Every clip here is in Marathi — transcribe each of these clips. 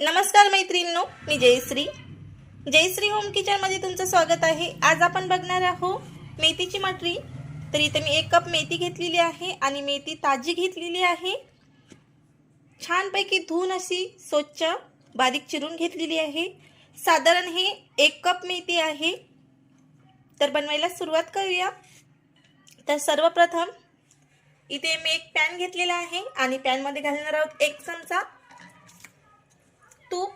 नमस्कार मैत्रिणींनो मी जयश्री. जयश्री होम किचनमध्ये तुमचं स्वागत आहे. आज आपण बघणार आहोत मेथीची मटरी. तर इथे मी एक कप मेथी घेतलेली आहे आणि मेथी ताजी घेतलेली आहे. छानपैकी धुवून अशी स्वच्छ बारीक चिरून घेतलेली आहे. साधारण हे एक कप मेथी आहे. तर बनवायला सुरुवात करूया. तर सर्वप्रथम इथे मी एक पॅन घेतलेला आहे आणि पॅनमध्ये घालणार आहोत एक चमचा तूप.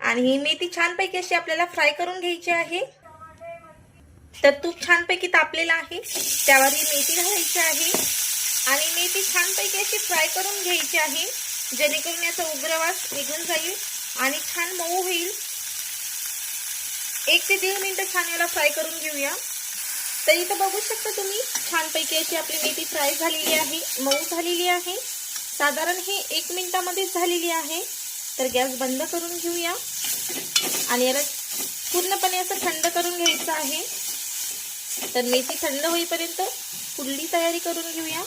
आणि ही मेथी छानपैकी अशी आपल्याला फ्राय करून घ्यायची आहे. तर तूप छानपैकी तापलेलं आहे. त्यावर ही मेथी घालायची आहे. आणि मेथी छानपैकी अशी फ्राय करून घ्यायची आहे. जेणेकरून याचा उग्रवास निघून जाईल आणि छान मऊ होईल. एक ते दीड मिनटं छान याला फ्राय करून घेऊया. तर इथं बघू शकता तुम्ही छानपैकी अशी आपली मेथी फ्राय झालेली आहे मऊ झालेली आहे. साधारण हे एक मिनिटामध्येच झालेली आहे. तर गॅस बंद करून घेऊया. आणि याला पूर्णपणे असं थंड करून घ्यायचं आहे. तर मेथी थंड होईपर्यंत पुढली तयारी करून घेऊया.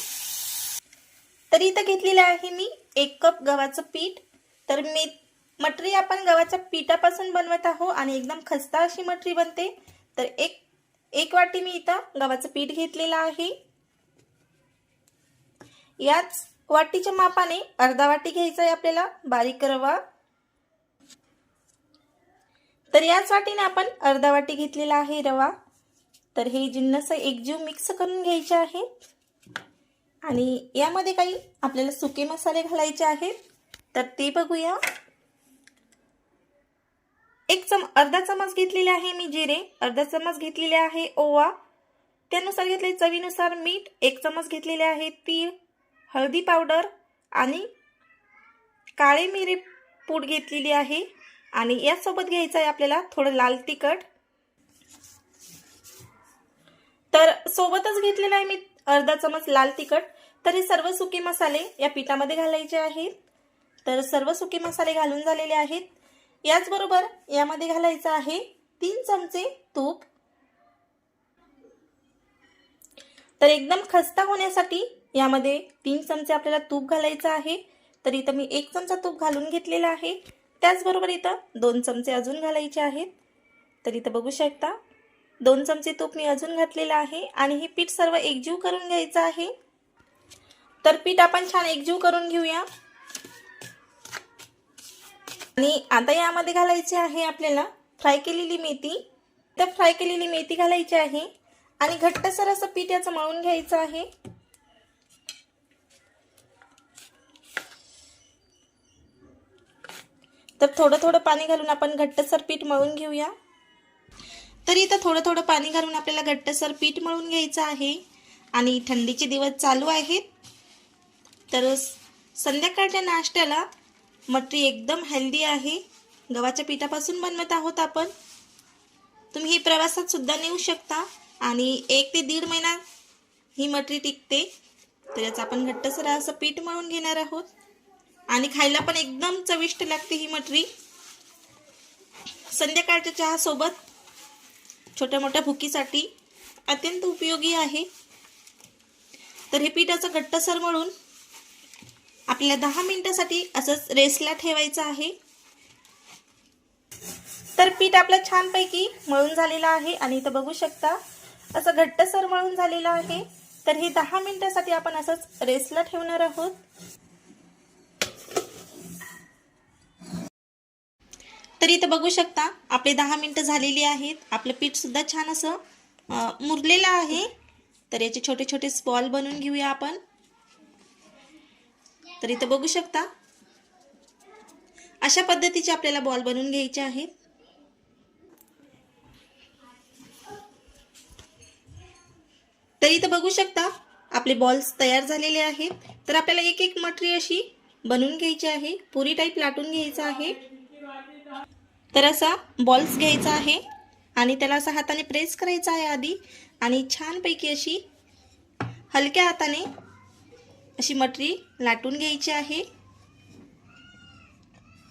तर इथं घेतलेलं आहे मी एक कप गव्हाचं पीठ. तर मे मटरी आपण गव्हाच्या पिठापासून बनवत आहोत आणि एकदम खस्ता अशी मटरी बनते. तर एक एक वाटी मी इथं गव्हाचं पीठ घेतलेलं आहे. याच वाटीच्या मापाने अर्धा वाटी घ्यायचा आहे आपल्याला. बारीक रवा तर याच वाटीने आपण अर्धा वाटी घेतलेला आहे रवा. तर हे जिन्नस एकजीव मिक्स करून घ्यायचे आहे. आणि यामध्ये काही आपल्याला सुके मसाले घालायचे आहेत. तर ते बघूया. एक चम अर्धा चमच घेतलेले आहे मी जिरे. अर्धा चमच घेतलेले आहे ओवा. त्यानुसार घेतले चवीनुसार मीठ. एक चमच घेतलेले आहे तीळ. हळदी पावडर आणि काळे मिरी पूड घेतलेली आहे. आणि यासोबत घ्यायचं आहे आपल्याला थोडं लाल तिखट. तर सोबतच घेतलेलं आहे मी अर्धा चमच लाल तिखट. तर हे सर्व सुके मसाले या पिठामध्ये घालायचे आहेत. तर सर्व सुके मसाले घालून झालेले आहेत. याचबरोबर यामध्ये घालायचं आहे तीन चमचे तूप. तर एकदम खस्ता होण्यासाठी यामध्ये तीन चमचे आपल्याला तूप घालायचं आहे. तर इथं मी एक चमचा तूप घालून घेतलेला आहे. त्याचबरोबर इथं दोन चमचे अजून घालायचे आहेत. तर इथं बघू शकता दोन चमचे तूप मी अजून घातलेलं आहे आणि हे पीठ सर्व एकजीव करून घ्यायचं आहे. तर पीठ आपण छान एकजीव करून घेऊया. आणि आता यामध्ये घालायचे आहे आपल्याला फ्राय केलेली मेथी. तर फ्राय केलेली मेथी घालायची आहे आणि घट्टसर असं पीठ याचं मळून घ्यायचं आहे. तर थोडं थोडं पाणी घालून आपण घट्टसर पीठ मळून घेऊया. तर इथं थोडं थोडं पाणी घालून आपल्याला घट्टसर पीठ मळून घ्यायचं आहे. आणि थंडीचे दिवस चालू आहेत. तर संध्याकाळच्या नाश्त्याला मटरी एकदम हेल्दी आहे. गव्हाच्या पिठापासून बनवत आहोत आपण. तुम्ही ही प्रवासात सुद्धा नेऊ शकता. आणि एक ते दीड महिना ही मटरी टिकते. तर याचं आपण घट्टसर असं पीठ मळून घेणार आहोत. आणि खायला पण एकदम चविष्ट लागते ही मटरी. संध्याकाळच्या चहासोबत छोट्या मोठ्या भुकीसाठी अत्यंत उपयोगी आहे. तर हे पिठाचं घट्टसर मळून आपल्याला दहा मिनिटासाठी असंच रेसला ठेवायचं आहे. तर पीठ आपलं छानपैकी मळून झालेलं आहे आणि इथं बघू शकता असं घट्टसर मळून झालेलं आहे. तर हे दहा मिनिटासाठी आपण असंच रेसला ठेवणार आहोत. तर इथं बघू शकता. आपले दहा मिनटं झालेली आहेत. आपलं पीठ सुद्धा छान असं मुरलेलं आहे. तर याचे छोटे छोटे स्पॉल बनवून घेऊया आपण. तर इथं बघू शकता. अशा पद्धतीचे आपल्याला बॉल बनवून घ्यायचे आहेत. तर इथं बघू शकता आपले बॉल्स तयार झालेले आहेत. तर आपल्याला एक एक मटरी अशी बनवून घ्यायची आहे. पुरी टाईप लाटून घ्यायचं आहे. तर असा बॉल्स घ्यायचा आहे आणि त्याला असा हाताने प्रेस करायचा आहे आधी आणि छानपैकी अशी हलक्या हाताने अशी मटरी लाटून घ्यायची आहे.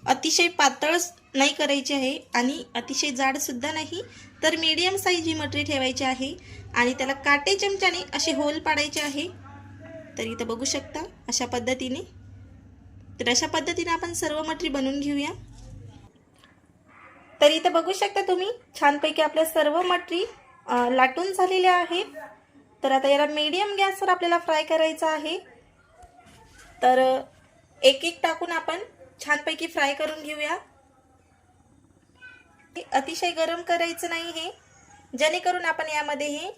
अतिशय पातळ नाही करायची आहे आणि अतिशय जाडसुद्धा नाही तर मीडियम साईज ही मटरी ठेवायची आहे आणि त्याला काटे चमच्याने असे होल पाडायचे आहे. तर इथं बघू शकता अशा पद्धतीने. तर अशा पद्धतीने आपण सर्व मटरी बनवून घेऊया. तर इथं बघू शकता तुम्ही छानपैकी आपल्या सर्व मटरी लाटून झालेल्या आहेत. तर आता याला मीडियम गॅसवर आपल्याला फ्राय करायचं आहे. तर एक एक टाकून आपण छानपैकी फ्राय करून घेऊया. अतिशय गरम करायचं नाही हे. जेणेकरून आपण यामध्ये हे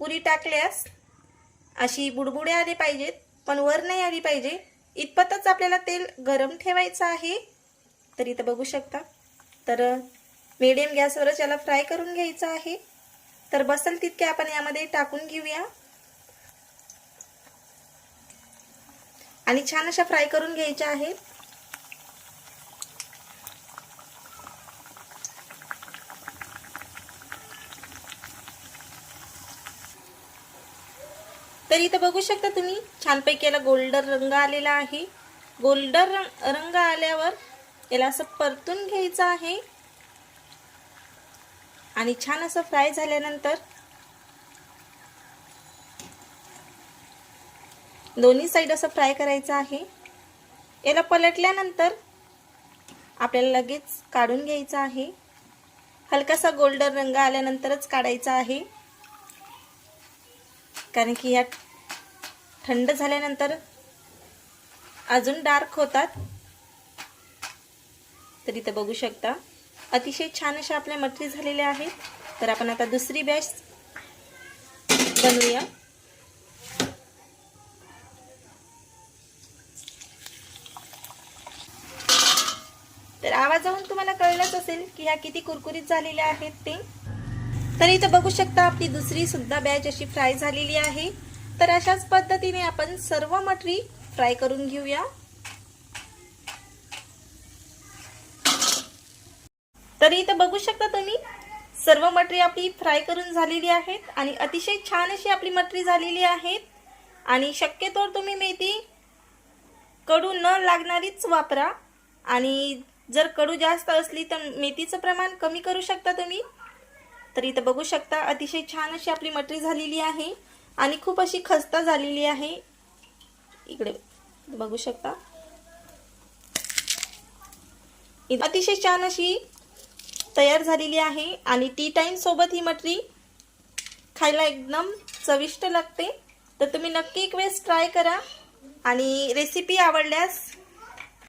पुरी टाकल्यास अशी बुडबुडे आले पाहिजेत पण वर नाही आली पाहिजे. इतपतच आपल्याला तेल गरम ठेवायचं आहे. तर इथं बघू शकता. तर मीडियम गॅसवरच याला फ्राय करून घ्यायचं आहे. तर बसल तितके आपण यामध्ये टाकून घेऊया. आणि छान अशा फ्राय करून घ्यायच्या आहेत. तर इथं बघू शकता तुम्ही छानपैकी याला गोल्डन रंग आलेला आहे. गोल्डन रंग रंग आल्यावर याला असं परतून घ्यायचं आहे. आणि छान असं फ्राय झाल्यानंतर दोन्ही साईड असं फ्राय करायचं आहे. याला पलटल्यानंतर आपल्याला लगेच काढून घ्यायचं आहे. हलकासा गोल्डन रंग आल्यानंतरच काढायचा आहे. कारण की ह्या थंड झाल्यानंतर अजून डार्क होतात. तर इथं बघू शकता. अतिशय छान अशा आपल्या मटरी झालेल्या आहेत. तर आपण आता दुसरी बॅच बनवूया. तर आवाजाहून तुम्हाला कळलंच असेल की ह्या किती कुरकुरीत झालेल्या आहेत ते. तर इथं बघू शकता आपली दुसरी सुद्धा बॅच अशी फ्राय झालेली आहे. तर अशाच पद्धतीने आपण सर्व मटरी फ्राय करून घेऊया. तर इथं बघू शकता तुम्ही सर्व मटरी आपली फ्राय करून झालेली आहेत आणि अतिशय छान अशी आपली मटरी झालेली आहेत. आणि शक्यतोवर तुम्ही मेथी कडू न लागणारीच वापरा. आणि जर कडू जास्त असली तर मेथीचं प्रमाण कमी करू शकता तुम्ही. तर इथं बघू शकता अतिशय छान अशी आपली मटरी झालेली आहे. आणि खूप अशी खस्ता झालेली आहे. इकडे बघू शकता. अतिशय छान अशी तयार झालेली आहे आणि टी टाईमसोबत ही मटरी खायला एकदम चविष्ट लागते. तर तुम्ही नक्की एक वेळेस ट्राय करा आणि रेसिपी आवडल्यास